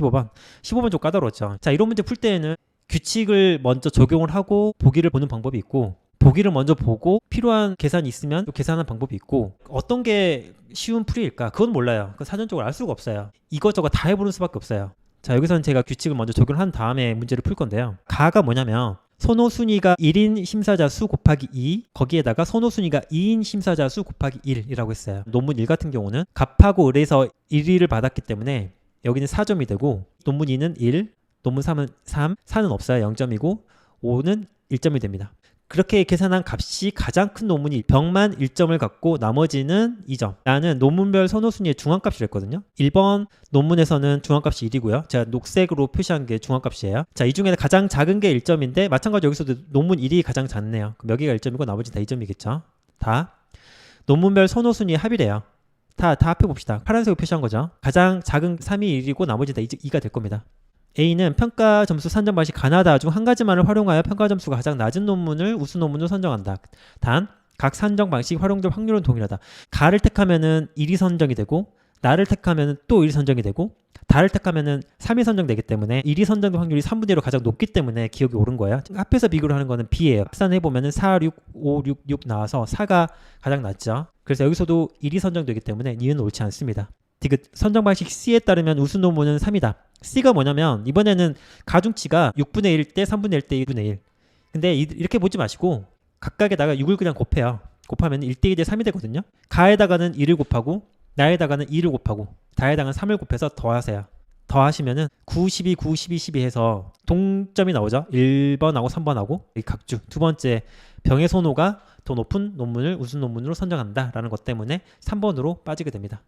15번. 15번 좀 까다로웠죠. 자, 이런 문제 풀 때에는 규칙을 먼저 적용을 하고 보기를 보는 방법이 있고 보기를 먼저 보고 필요한 계산이 있으면 또 계산하는 방법이 있고 어떤 게 쉬운 풀이일까? 그건 몰라요. 그 사전적으로 알 수가 없어요. 이것저것 다 해보는 수밖에 없어요. 자, 여기서는 제가 규칙을 먼저 적용한 다음에 문제를 풀 건데요. 가가 뭐냐면 선호 순위가 1인 심사자 수 곱하기 2 거기에다가 선호 순위가 2인 심사자 수 곱하기 1이라고 했어요. 논문 1 같은 경우는 갑하고 을에서 1위를 받았기 때문에 여기는 4점이 되고 논문 2는 1, 논문 3은 3, 4는 없어요. 0점이고 5는 1점이 됩니다. 그렇게 계산한 값이 가장 큰 논문이 병만 1점을 갖고 나머지는 2점. 나는 논문별 선호순위의 중앙값이라 했거든요. 1번 논문에서는 중앙값이 1이고요. 제가 녹색으로 표시한 게 중앙값이에요. 자, 이 중에 가장 작은 게 1점인데 마찬가지로 여기서도 논문 1이 가장 작네요. 그럼 여기가 1점이고 나머지 다 2점이겠죠. 다 논문별 선호순위의 합이래요. 다, 다 합해 봅시다. 파란색으로 표시한 거죠. 가장 작은 3이 1이고 나머지 다 2가 될 겁니다. A는 평가 점수 산정 방식 가나다 중 한 가지만을 활용하여 평가 점수가 가장 낮은 논문을 우수 논문으로 선정한다. 단, 각 산정 방식 활용될 확률은 동일하다. 가를 택하면은 1이 선정이 되고 나를 택하면은 또 1이 선정이 되고 다를 택하면은 3이 선정되기 때문에 1이 선정될 확률이 3분의 1로 가장 높기 때문에 기억이 옳은 거예요. 합해서 비교를 하는 거는 B예요. 합산해 보면은 4, 6, 5, 6, 6 나와서 4가 가장 낮죠. 그래서 여기서도 1이 선정되기 때문에 2는 옳지 않습니다. 디귿 선정 방식 C에 따르면 우수 논문은 3이다. C가 뭐냐면 이번에는 가중치가 6분의 1 대 3분의 1 대 2분의 1. 근데 이- 이렇게 보지 마시고 각각에다가 6을 그냥 곱해요. 곱하면 1대 2 대 3이 되거든요. 가에다가는 1을 곱하고 나에다가는 2를 곱하고 다에다가는 3을 곱해서 더하세요. 더하시면은 9, 12, 9, 12, 12 해서 동점이 나오죠. 1번하고 3번하고 이 각주. 두 번째 병의 선호가 더 높은 논문을 우수 논문으로 선정한다라는 것 때문에 3번으로 빠지게 됩니다.